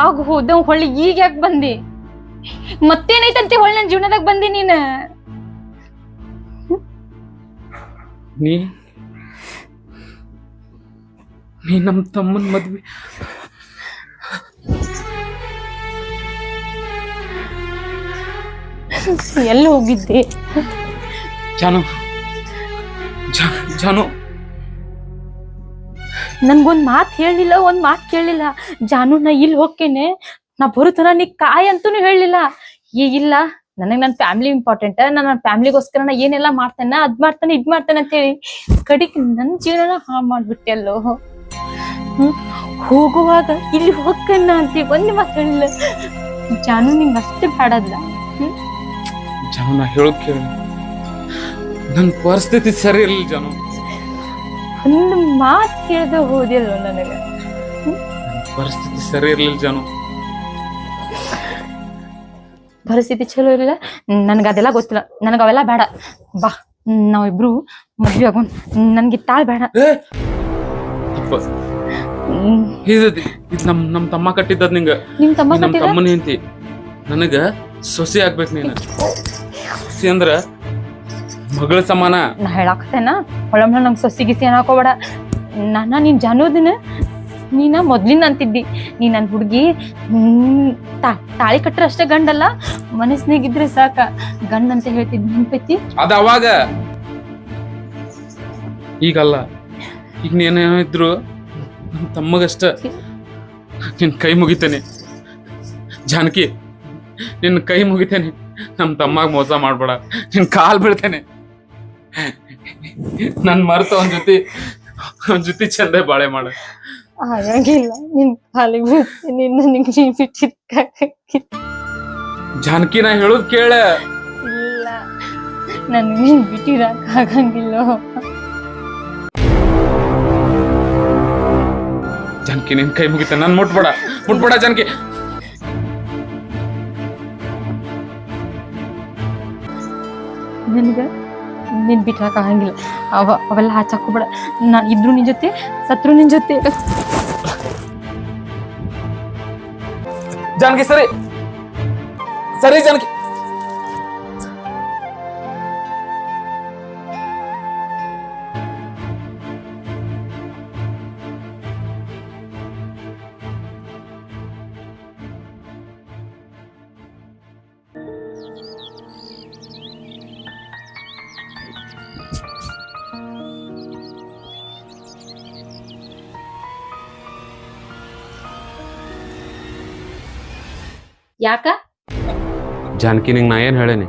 ಆಗ ಹೋದ ಹೊಳ್ಳಿ ಈಗ ಯಾಕೆ ಬಂದಿ? ಮತ್ತೇನೈತಂತೆ ಹೊಳ್ಳಿ ನನ್ನ ಜೀವನದಾಗ ಬಂದಿ ನೀನ? ನೀ ನೀ ನಮ್ಮ ತಮ್ಮನ ಮದ್ವೆ. ಎಲ್ಲಿ ಹೋಗಿದ್ದೆ? ಜಾನು ಜಾನು. ನನ್ಗೊಂದ್ ಮಾತ್ ಹೇಳಿಲ್ಲ ಒಂದ್ ಮಾತ್ ಕೇಳಿಲ್ಲ ಜಾನು ನಾ ಇಲ್ಲಿ ಹೋಗ್ತೇನೆ ನಾ ಬರುತ್ತನ ನೀ ಕಾಯ್ ಅಂತೂ ಹೇಳಿಲ್ಲ ಏ, ಇಲ್ಲ. ನನಗ್ ನನ್ನ ಫ್ಯಾಮಿಲಿ ಇಂಪಾರ್ಟೆಂಟ್. ನಾನು ನನ್ನ ಫ್ಯಾಮಿಲಿಗೋಸ್ಕರ ನಾ ಏನೆಲ್ಲ ಮಾಡ್ತೇನೆ, ಅದ್ ಮಾಡ್ತಾನೆ, ಇದ್ ಮಾಡ್ತಾನೆ ಅಂತ ಹೇಳಿ ಕಡಿಕ್ ನನ್ ಜೀವನ ಹಾ ಮಾಡ್ಬಿಟ್ಟೆ ಅಲ್ಲೋ ಹ್ಮ್? ಹೋಗುವಾಗ ಇಲ್ಲಿ ಹೋಗ್ಕನ್ನ ಅಂತ ಒಂದ್ ಮಾತು ಹೇಳಿಲ್ಲ ಜಾನು ನಿಂಗ್ ಅಷ್ಟೇ ಬೇಡಲ್ಲ ಜಾನು, ನಾ ಹೇಳೋಕೆ ನನ್ನ ಪರಿಸ್ಥಿತಿ ಸರಿ ಇರಲಿಲ್ಲ ಜಾನು. ಒಂದ್ ಮಾತ್ ಕೇಳಿದ್ರೆ ಹೋದಿಲ್ಲೋ ನನಗೆ? ಪರಿಸ್ಥಿತಿ ಸರಿ ಇರ್ಲಿಲ್ಲ ಜನ. ಪರಿಸ್ಥಿತಿ ಚಲೋ ಇರಲಿಲ್ಲ. ನನಗೆ ಅದೆಲ್ಲ ಗೊತ್ತಿಲ್ಲ. ನನಗೆ ಅವೆಲ್ಲ ಬೇಡ. ಬಾ ನಾವಿಬ್ರು ಮದ್ವೆ ಆಗೋಣ. ನನಗೆ ತಾಳ್ ಬೇಡ. ಇದು ನಮ್ ನಮ್ ತಮ್ಮ ಕಟ್ಟಿದ್ದದ್ ನಿಂಗ. ನಿಮ್ ತಮ್ಮ ನೀ ನಮ್ ಕಟ್ಟಿದ ತಮ್ಮನ ಹೆಂಡತಿ. ನನಗ ಸೊಸಿ ಆಗ್ಬೇಕು ನೀನು. ಸೊಸಿ ಅಂದ್ರ ಮಗಳ ಸಮಾನ? ನಾ ಹೇಳಾಕತ್ತೇನ? ಹೊಳಮಳ ನಂಗೆ ಸೊಸಿ ಗಿಸಿ ಅನ್ನಕೋಬೇಡ. ನಾನ ನೀನ್ ಜಾನೋದಿನ ನೀನ ಮೊದ್ಲಿಂದ ಅಂತಿದ್ದಿ. ನೀ ನನ್ ಹುಡುಗಿ ತಾಳಿ ಕಟ್ಟರೆ ಅಷ್ಟೇ ಗಂಡಲ್ಲ. ಮನಸ್ಸಿನಾಗಿದ್ರೆ ಸಾಕ. ಗಂಡ ಅಂತ ಹೇಳ್ತಿದ್ ನೆನ್ಪೈತಿ ಅದ ಅವಾಗ. ಈಗಲ್ಲ. ಈಗ ನೀನೇನೋ ಇದ್ರು ನಮ್ಮ ತಮ್ಮಗಷ್ಟ. ನಿನ್ ಕೈ ಮುಗಿತೇನೆ. ಜಾನಕಿ ನಿನ್ನ ಕೈ ಮುಗಿತೇನೆ. ನಮ್ಮ ತಮ್ಮಾಗ ಮೋಸ ಮಾಡ್ಬೇಡ. ನಿನ್ ಕಾಲ್ ಬೀಳ್ತೇನೆ. ನನ್ ಮರ್ತ ಅವನ್ ಜೊತೆ ಅವನ್ ಜೊತೆ ಚಂದ ಬಾಳೆ ಮಾಡ. ಹಾಗಾಗಿಲ್ಲ. ನಿನ್ ಕಾಲಿಗೆ ನಿನ್ನ ನಿಂಗೆ ಬಿಟ್ಟಿದ್ಕಾಗಿಲ್ಲ ಜಾನಕಿ ನಾ ಹೇಳೋದ್ ಕೇಳ. ಇಲ್ಲ. ನನ್ಗೆ ಬಿಟ್ಟಿರಕ್ ಆಗಂಗಿಲ್ಲ ಜಾನಕಿ ನಿನ್ ಕೈ ಮುಗಿತ. ನನ್ ಮುಟ್ಬೇಡ. ಮುಟ್ಬೇಡ ಜಾನಕಿ. ನನ್ಗ? ನಿನ್ ಬಿಟ್ಟಿರಕ್ ಆಗಂಗಿಲ್ಲ ಅವ, ಅವೆಲ್ಲ ಹಚ್ಚಾಕೋಬೇಡ ನಾ ಇದ್ರು ನಿನ್ ಜೊತೆ, ಸತ್ರು ನಿನ್ ಜೊತೆ. ಜಾನಕಿ, ಸರಿ. ಸರಿ ಜಾನಕಿ. ಯಾಕ? ಜಾನಕಿ ನಿಂಗ್ ನಾ ಏನ್ ಹೇಳೇನಿ?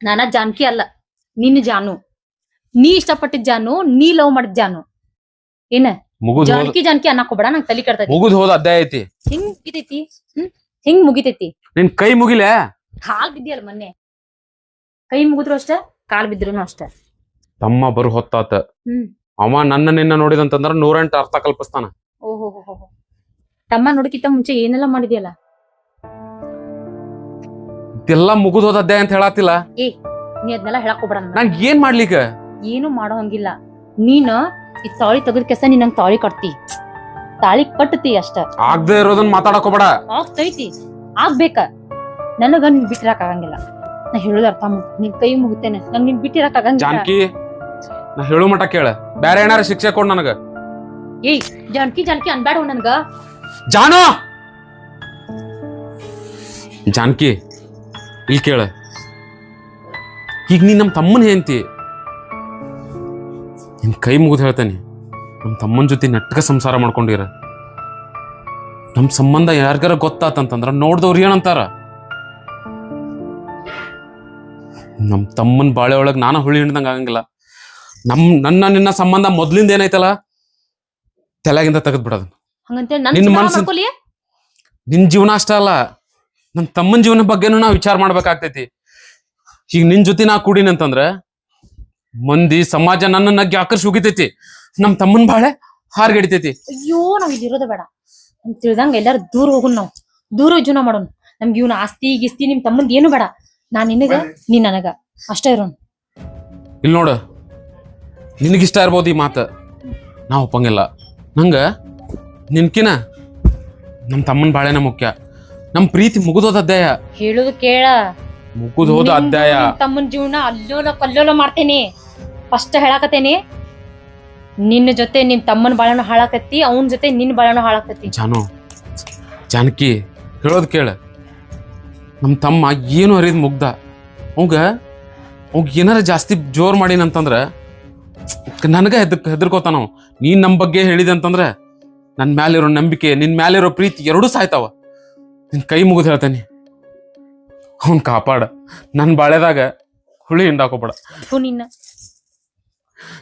ನಾನ ಜಾನ್ಕಿ ಅಲ್ಲ ನಿನ್ನ ಜಾನು. ನೀ ಇಷ್ಟಪಟ್ಟಿದ್ ಜಾನು ನೀ ಲವ್ ಮಾಡಿದ್ ಜಾನು. ಏನ? ಮುಗುದ್ ಹೋದ ಜಾನಕಿ ಜಾನಕಿ ಅನ್ನಕೋಬೇಡ ನಂಗೆ ತಲಿ ಕೆಡ್ತೈತಿ. ಮುಗುದ್ ಹೋದ ಅಧ್ಯಾಯ ಐತಿ. ಹಿಂಗ್ ಮುಗಿತೈತಿ ಹ್ಮ್? ಹಿಂಗ್ ಮುಗಿತೈತಿ. ನಿನ್ ಕೈ ಮುಗಿಲೆ? ಕಾಲ್ ಬಿದ್ದಿಯಲ್ಲ ಮೊನ್ನೆ. ಕೈ ಮುಗಿದ್ರು ಅಷ್ಟೇ ಕಾಲ್ ಬಿದ್ರು ಅಷ್ಟೇ. ತಮ್ಮ ಬರು ಹೊತ್ತಾತ. ಹ್ಮ್. ಅವ ನನ್ನ ನಿನ್ನ ನೋಡಿದಂತಂದ್ರ ನೂರೆಂಟು ಅರ್ಥ ಕಲ್ಪಿಸ್ತಾನ ಓಹೋ ತಮ್ಮ ನೋಡಕ್ಕಿಂತ ಮುಂಚೆ ಏನೆಲ್ಲ ಮಾಡಿದ್ಯಲ್ಲ? ಇದೆಲ್ಲ ಮುಗಿದ್ ಹೋದ ಅಧ್ಯಾಯ ಅಂತ ಹೇಳತ್ತಿಲ್ಲ ನೀ ಅದನ್ನೆಲ್ಲ ಹೇಳಕ್ ಹೋಗ್ಬೇಡ ನನ್ನ ನಂಗ್ ಏನ್ ಮಾಡ್ಲಿಕ್ಕ ಏನು ಮಾಡೋ ಹಂಗಿಲ್ಲ. ನೀನ್ ಈ ತಾಳಿ ತೆಗೆದ ಕೆಸ ನೀನ್ ನಂಗ್ ತಾಳಿ ಕಟ್ತಿ. ತಾಳಿ ಕಟ್ತಿ ಅಷ್ಟ. ಆಗದೆ ಇರೋದನ್ನ ಮಾತಾಡಕ್ ಹೋಗ್ಬೇಡ. ಆಗ್ತೈತಿ. ಆಗ್ಬೇಕ. ನನಗ ನಿನ್ ಬಿಟ್ಟಿರಕ್ ಆಗಂಗಿಲ್ಲ. ನಾ ಹೇಳೋದ್ ಅರ್ಥ ಮಾಡ್ ನಿನ್ ಕೈ ಮುಗುತ್ತೇನೆ. ನಂಗ್ ನಿನ್ ಬಿಟ್ಟಿರಕ್ ಆಗಂಗಿಲ್ಲ. ಜಾನಕಿ ನಾ ಹೇಳು ಮಟ ಕೇಳ. ಬೇರೆ ಏನಾರ ಶಿಕ್ಷೆ ಕೊಡ್ ನನಗ. ಏಯ್ ಜಾನ್ಕಿ ಜಾನ್ಕಿ ಅನ್ಬೇಡ ನನ್ಗ. ಜಾನು! ಜಾನಕಿ! ಇಲ್ಲಿ ಕೇಳ. ಈಗ ನೀನು ನಮ್ಮ ತಮ್ಮನ ಹೆಂಡ್ತಿ. ನಿನ್ ಕೈ ಮುಗಿದು ಹೇಳ್ತಾನೆ. ನಮ್ಮ ತಮ್ಮನ ಜೊತೆ ನೆಟ್ಟಗೆ ಸಂಸಾರ ಮಾಡ್ಕೊಂಡಿರ. ನಮ್ಮ ಸಂಬಂಧ ಯಾರಿಗಾರ ಗೊತ್ತಾತಂತಂದ್ರ ನೋಡ್ದವ್ರು ಏನಂತಾರ? ನಮ್ಮ ತಮ್ಮನ ಬಾಳೆ ಒಳಗೆ ನಾನು ಹುಳಿ ಹಿಡ್ದಂಗೆ ಆಗಂಗಿಲ್ಲ. ನಮ್ಮ ನನ್ನ ನಿನ್ನ ಸಂಬಂಧ ಮೊದ್ಲಿಂದ ಏನೈತಲ್ಲ? ತಲೆಗಿಂದ ತೆಗೆದ್ಬಿಡೋದು ನಿನ್ನ ಮನಸ್ಸು ನಿನ್ನ ಜೀವನ ಅಷ್ಟ ಅಲ್ಲ. ನನ್ನ ತಮ್ಮನ ಜೀವನ ಬಗ್ಗೆನೂ ನಾವು ವಿಚಾರ ಮಾಡ್ಬೇಕಾಗ್ತೈತಿ. ಈಗ ನಿನ್ ಜೊತೆ ನಾ ಕೂಡಿನಂತಂದ್ರ ಮಂದಿ ಸಮಾಜ ನನ್ನ ನಗ್ಗೆ ಆಕರ್ಷ್ ಹೋಗಿತೈತಿ. ನಮ್ ತಮ್ಮನ್ ಬಾಳೆ ಹಾರ್ಗಡಿತೈತಿ. ಅಯ್ಯೋ ನಾವ್ ಇಲ್ಲಿ ಬೇಡ. ನಮ್ ತಿಳಿದಂಗ ಎಲ್ಲಾರು ದೂರ ಹೋಗುನ್ ನಾವು. ದೂರ ಜೀವನ ಮಾಡೋಣ ನಮ್ಗೆ ಇವ್ನ ಆಸ್ತಿ ಗಿಸ್ತಿ ನಿಮ್ ತಮ್ಮಂದ್ ಏನು ಬೇಡ. ನಾನ್ ನಿನಗ ನೀ ನನಗ. ಅಷ್ಟೇ ಇರೋಣ ಇಲ್ಲಿ ನೋಡು ನಿನಗಿಷ್ಟ ಇರ್ಬೋದು ಈ ಮಾತು. ನಾ ಒಪ್ಪಂಗಿಲ್ಲ. ನಂಗ ನಿನ್ಕಿನ ನಮ್ಮ ತಮ್ಮನ ಬಾಳೆನ ಮುಖ್ಯ. ನಮ್ಮ ಪ್ರೀತಿ ಮುಗಿದೋದ ಅಧ್ಯಾಯ. ಹೇಳುದು ಕೇಳ. ಮುಗಿದೋದ ಹೋದ ಅಧ್ಯಾಯ. ತಮ್ಮನ ಜೀವನ ಅಲ್ಲೋಲ ಕಲ್ಲೋಲ ಮಾಡ್ತೇನಿ. ಫಸ್ಟ್ ಹೇಳಾಕತ್ತೇನಿ. ನಿನ್ನ ಜೊತೆ ನಿನ್ ತಮ್ಮನ ಬಾಳನು ಹಾಳಾಕತ್ತಿ ಅವನ ಜೊತೆ ನಿನ್ ಬಾಳನು ಹಾಳಾಕತ್ತಿ. ಜಾನು ಜಾನಕಿ ಹೇಳೋದು ಕೇಳ. ನಮ್ಮ ತಮ್ಮ ಏನು ಅರಿದ್ ಮುಗ್ದ. ಅವಂಗ ಅವಂಗ ಏನಾರ ಜಾಸ್ತಿ ಜೋರ್ ಮಾಡಿನಂತಂದ್ರ ನನಗ ಹೆದರ್ ಹೆದರ್ಕೋತಾನ ನೀನ್ ನಮ್ಮ ಬಗ್ಗೆ ಹೇಳಿದೆ ಅಂತಂದ್ರ ನನ್ನ ಮ್ಯಾಲಿರೋ ನಂಬಿಕೆ ನಿನ್ ಮ್ಯಾಲಿರೋ ಪ್ರೀತಿ ಎರಡೂ ಸಾಯ್ತಾವ. ನಿನ್ ಕೈ ಮುಗಿದು ಹೇಳ್ತೇನೆ. ಅವನ್ ಕಾಪಾಡ. ನನ್ನ ಬಾಳೆದಾಗ ಹುಳಿ ಹಿಂಡಾಕೋಬೇಡ. ಥು ನಿನ್ನ.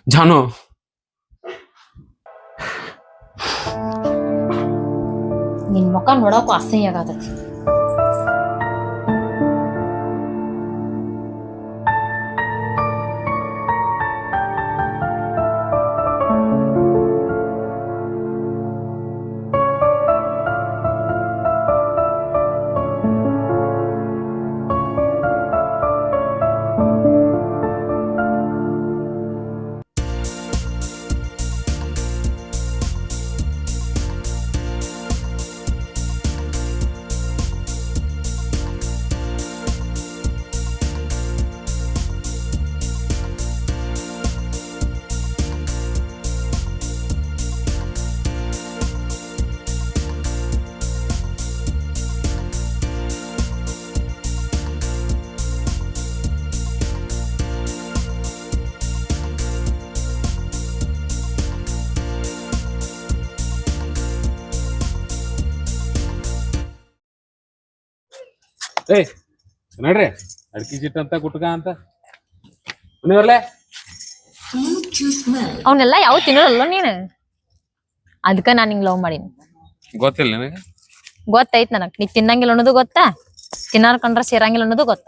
ಜಾನು. ನಿನ್ ಮುಖ ನೋಡಕ್ಕೂ ಅಸಹ್ಯ ಆಗತೈತಿ. ಏಯ್ ನೋಡ್ರಿ. ಅಡ್ಕಿ ಚಿಟ್ ಅಂತ ಕುಟ್ಕ ಅಂತ. ಬರ್ಲೆ? ಅವನ್ನೆಲ್ಲ ಯಾವ ತಿನ್ನೋಲ್ಲ ನೀನು? ಅದಕ್ಕ ನಾನು ಹಿಂಗ್ ಲವ್ ಮಾಡೀನಿ. ಗೊತ್ತಿಲ್ಲ ನಿನಗೆ? ಗೊತ್ತೈತ್ ನನಗ್. ನೀ ತಿನ್ನಂಗಿಲ್ಲ ಅನ್ನೋದು ಗೊತ್ತಾ? ತಿನ್ನಾರ ಕಂಡ್ರ ಸೇರಂಗಿಲ್ಲ ಅನ್ನೋದು ಗೊತ್ತ?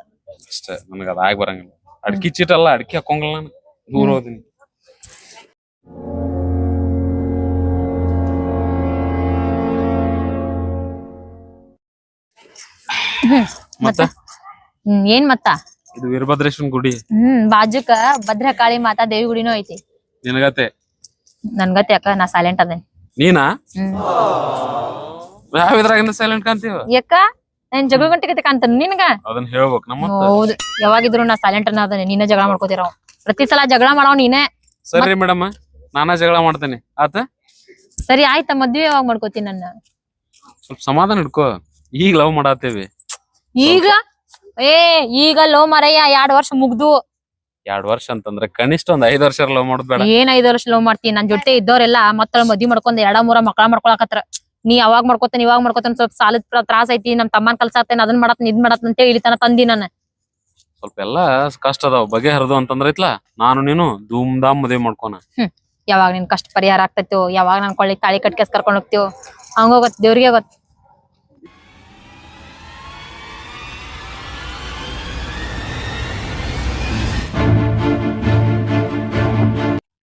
ಅಷ್ಟೇ ನನಗೆ ಅದಾಗ ಆಗಿ ಬರಂಗಿಲ್ಲ. ಅಡ್ಕಿ ಚಿಟ್ಟಲ್ಲ ಅಲ್ಲ ಅಡ್ಕಿ ಹಾಕೊಂಗಿಲ್ಲ ನಾನು. ದೂರ ಹೋದಿನಿ. ಮತ್ತ? ಹ್ಮ್ ಏನ್ ಮತ್ತ? ಇದು ವೀರಭದ್ರೇಶ್ವರನ್ ಗುಡಿ. ಹ್ಮ್ ಬಾಜುಕ ಭದ್ರಕಾಳಿ ಮಾತಾ ದೇವಿ ಗುಡಿನೂ ಐತಿ. ನಿನಗತೆ ನನ್ಗತ್ತೆ ಅಕ್ಕ ನಾ ಸೈಲೆಂಟ್ ಅದೇನ್. ನೀನಾ? ಯಾವ ಇದ್ರಾಗಿಂದ ಸೈಲೆಂಟ್ ಕಾಂತೀವ ಯಾಕ ನನ್ ಜಗಳ ಗಂಟೆ ಕಾಣ್ತಾನ ನಿನ್ಗ? ಅದನ್ನ ಹೇಳ್ಬೇಕು ನಮ್ಮ ಹೌದು ಯಾವಾಗಿದ್ರು ನಾ ಸೈಲೆಂಟ್ ಅದೇನಿ ನಿನ್ನ ಜಗಳ ಮಾಡ್ಕೋತೀರ ಪ್ರತಿ ಸಲ ಜಗಳ ಮಾಡೋ ನೀನೇ. ಸರಿ ಮೇಡಮ್ ನಾನಾ ಜಗಳ ಮಾಡ್ತೇನೆ. ಆತ? ಸರಿ ಆಯ್ತಾ ಮದ್ವೆ ಯಾವಾಗ ಮಾಡ್ಕೋತೀನಿ ನನ್ನ? ಸ್ವಲ್ಪ ಸಮಾಧಾನ ಇಡ್ಕೋ ಈಗ ಲವ್ ಮಾಡತ್ತೇವಿ ಈಗ? ಏ ಈಗ ಲೋ ಮರಯ್ಯ ಎರಡ್ ವರ್ಷ ಮುಗ್ದು. ಎರಡ್ ವರ್ಷ ಅಂತಂದ್ರೆ ಕನಿಷ್ಠ ಒಂದ್ ಐದ್ ವರ್ಷ ಲವ್ ಮಾಡೋದ್ ಬೇಡ. ಏನ್ ಐದ್ ವರ್ಷ ಲವ್ ಮಾಡ್ತೀನಿ ನನ್ ಜೊತೆ ಇದ್ದವ್ರೆಲ್ಲ ಮತ್ತೊಳ ಮದ್ವಿ ಮಾಡ್ಕೊಂಡ್ ಎರಡ ಮೂರ ಮಕ್ಕಳ ಮಾಡ್ಕೊಳಕತ್ರ. ನೀ ಅವಾಗ ಮಾಡ್ಕೊತೇನೆ ಇವಾಗ ಮಾಡ್ಕೊತೇನೆ ಸ್ವಲ್ಪ ಸಾಲದ ತ್ರಾಸ ಐತಿ ನಮ್ ತಮ್ಮನ್ ಕಲ್ಸಾತೇನೆ ಅದನ್ ಮಾಡತ್ನ ಇದ್ ಮಾಡತ್ ಅಂತ ಹೇಳಿ ತನ ತಂದಿ ನಾನು. ಸ್ವಲ್ಪ ಎಲ್ಲಾ ಕಷ್ಟ ಅದಾವ. ಬಗೆಹರಿದು ಅಂತಂದ್ರ ಐತ್ಲಾ ನಾನು ನೀನು ಧೂಮ್ ಧಾಮ್ ಮದುವೆ ಮಾಡ್ಕೋಣ ಯಾವಾಗ ನಿನ್ ಕಷ್ಟ ಪರಿಹಾರ ಆಗ್ತೈತೋ ಯಾವಾಗ ನನ್ ಕೊಳ್ಳಿ ತಾಳಿ ಕಟ್ಕೆಸ್ ಕರ್ಕೊಂಡ್ ಹೋಗ್ತೀವೋ ಹಂಗ ಗೊತ್ತ ದೇವ್ರಿಗೆ ಗೊತ್ತ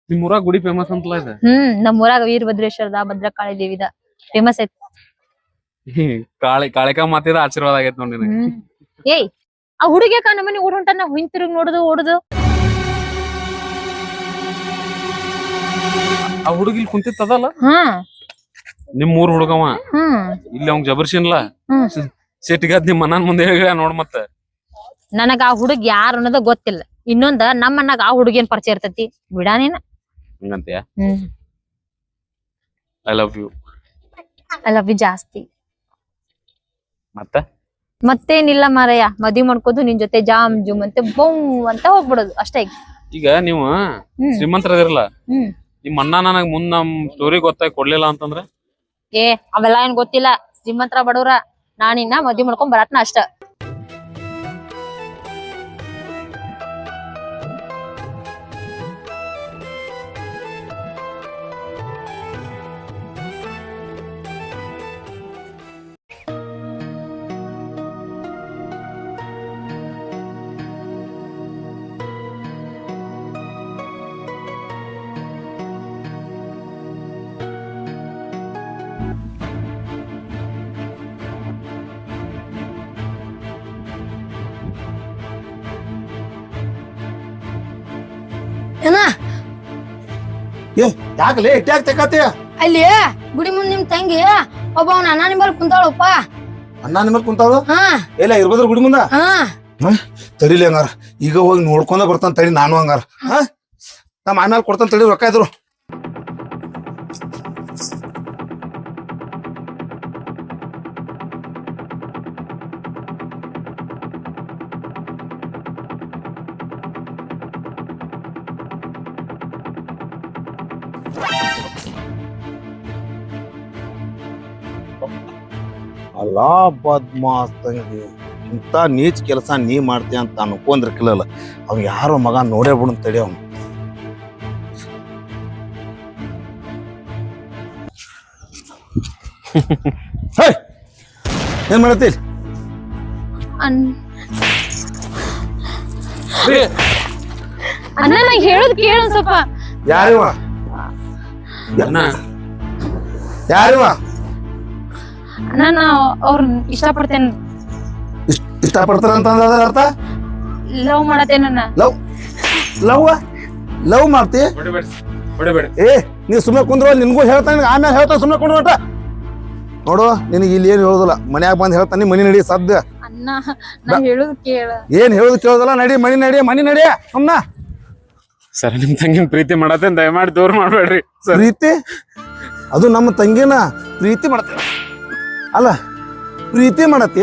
ನಿಮ್ ಊರಾಗ ಗುಡಿ ಫೇಮಸ್ ಅಂತ ಇದೆ? ಹ್ಮ್ ನಮ್ ಊರಾಗ ವೀರಭದ್ರೇಶ್ವರದ ಭದ್ರಕಾಳಿ ದೇವಿದ ಫೇಮಸ್ ಐತಿ. ಕಾಳಿ ಕಾಳಿಕಾ ಮಾತಿದ ಆಶೀರ್ವಾದ ಆಗೈತ್ ನೋಡಿ ನಿನಗೆ. ಹ್ಮ್. ಏಯ್ ಆ ಹುಡುಗಿ ಕಾ ನಮ್ಮನೆ ಊರ್ ಹೊಂಟಾನ ಹಿಂತಿರುಗ್ ನೋಡುದು ಓಡುದು. ಆ ಹುಡುಗಿ ಇಲ್ಲಿ ಕುಂತಿತ್ತದಲ್ಲ ಹ್ಮ್ ನಿಮ್ ಊರ್ ಹುಡುಗವ? ಹ್ಮ್. ಇಲ್ಲಿ ಅವ್ನ್ ಜಬರ್ಸಿನ್ಲ ಹ್ಮ್. ಸಿಟ್ಟಿಗದ್ ನಿಮ್ ಮನನ್ ಮುಂದೆ ಹೇಳ ನೋಡ್ ಮತ್ತ. ನನಗ ಆ ಹುಡುಗ ಯಾರು ಅನ್ನೋದು ಗೊತ್ತಿಲ್ಲ. ಇನ್ನೊಂದ ನಮ್ಮ ಅಣ್ಣಗ ಆ ಹುಡುಗಿಯನ್ ಪರಿಚಯ ಇರ್ತೈತಿ. ಬಿಡಾನೇನ ಹಂಗಂತೀಯ ಹ್ಮ್. I love you I love you ಜಾಸ್ತಿ. ಮತ್ತೆ? ಮತ್ತೇನಿಲ್ಲ ಮಾರಯ್ಯ ಮದ್ವಿ ಮಾಡ್ಕೋದು ನಿನ್ ಜೊತೆ ಜಾಮ್ ಜುಮ್ ಅಂತ ಬೌ ಅಂತ ಹೋಗ್ಬಿಡೋದು ಅಷ್ಟೇ. ಈಗ ನೀವು ಹ್ಮ್. ಶ್ರೀಮಂತರದಿರಲ್ಲ ಹ್ಮ್. ನಿಮ್ ಅಣ್ಣ ನನಗ್ ಮುಂದ್ ನಮ್ ಸ್ಟೋರಿ ಗೊತ್ತಾಗಿ ಕೊಡ್ಲಿಲ್ಲ ಅಂತಂದ್ರೆ? ಏ ಅವೆಲ್ಲ ಏನ್ ಗೊತ್ತಿಲ್ಲ ಶ್ರೀಮಂತರ ಬಡವ್ರ ನಾನಿನ್ನ ಮದ್ವಿ ಮಾಡ್ಕೊಂಡ್ ಬರತ್ನ ಅಷ್ಟ. ಏನ ಏ ಯಾಕಲೇ ಇಟ್ಯಾಕ್ ತೆಕತ್ತೀಯ ಅಲ್ಲಿ ಗುಡಿ ಮುಂದ್ ನಿಮ್ ತಂಗಿ ಒಬ್ಬ ಅವ್ನ ಅಣ್ಣ ನಿಂಬಲ್ ಕುಂತಾಳಪ್ಪ. ಅಣ್ಣ ನಿಮ್ಮಲ್ಲಿ ಕುಂತಾಳು? ಹಾ. ಎಲ್ಲ ಇರ್ಬೋದ್ರ ಗುಡಿ ಮುಂದ? ಹಾ. ತಡಿಲಿ ಹಂಗಾರ. ಈಗ ಹೋಗಿ ನೋಡ್ಕೊಂಡ ಬರ್ತಾನ ತಡಿ ನಾನು ಹಂಗಾರ. ಹಾ? ನಮ್ಮ ಆಮೇಲೆ ಕೊಡ್ತಾನ ತಡಿ ರೊಕ್ಕ ಇದ್ರು. ಅಲ್ಲ ಪದ್ಮಾಸ್ತಂಗಿ ಇಂಥ ನೀಚ್ ಕೆಲಸ ನೀ ಮಾಡ್ತೀಯ ಅಂತ ಅನ್ಕೊಂಡಿರ್ಕಿಲ್ಲ ಅವ್ನು ಯಾರೋ ಮಗ ನೋಡೇ ಬಿಡು ತಡಿ ಅವನು. ಹೇ ಏನ್ ಮಾಡತ್ತಿ ಅಣ್ಣ ನಾ ಹೇಳೋದು ಕೇಳು ಸ್ವಲ್ಪ. ಯಾರಿವ? ಯಾರಿವ? ಅಣ್ಣ ನಾ ಅವ್ರನ್ನ ಇಷ್ಟಪಡ್ತೇನೆ. ಇಷ್ಟ ಇಷ್ಟಪಡ್ತಾರ ಅಂತ ಅದರ ಅರ್ಥ? ಲವ್ ಮಾಡತ್ತೇನ ಲವ್ ಲವ್ ಲವ್ ಮಾಡ್ತಿ? ಏ ನೀ ಸುಮ್ಮನೆ ಕುಂದ್ರ ನಿನ್ಗೂ ಹೇಳ್ತಾನೆ ಆಮೇಲೆ ಹೇಳ್ತಾನೆ ಸುಮ್ಮನೆ ಕುಂದ್ರ ಅಂತ. ನೋಡು ನಿನಗೆ ಇಲ್ಲಿ ಏನು ಹೇಳೋದಿಲ್ಲ. ಮನ್ಯಾಗ ಬಂದು ಹೇಳ್ತಾನೆ ಮನಿ ನಡಿ ಸದ್ಯ. ಅಣ್ಣ ನಾ ಹೇಳೋದ್ ಕೇಳ. ಏನ್ ಹೇಳೋದು ಕೇಳೋದಲ್ಲ ನಡಿ ಮನಿ ನಡಿ ಮನಿ ನಡಿ ಸುಮ್ಮನ ಸರ್ ನಿಮ್ ತಂಗಿನ ಪ್ರೀತಿ ಮಾಡತ್ತೇನ್? ದಯಮಾಡಿ ದೂರ ಮಾಡ್ಬೇಡ್ರಿ ಪ್ರೀತಿ? ಅದು ನಮ್ಮ ತಂಗಿನ ಪ್ರೀತಿ ಮಾಡತ್ತೆ ಅಲ್ಲ ಪ್ರೀತಿ ಮಾಡತ್ತಿ.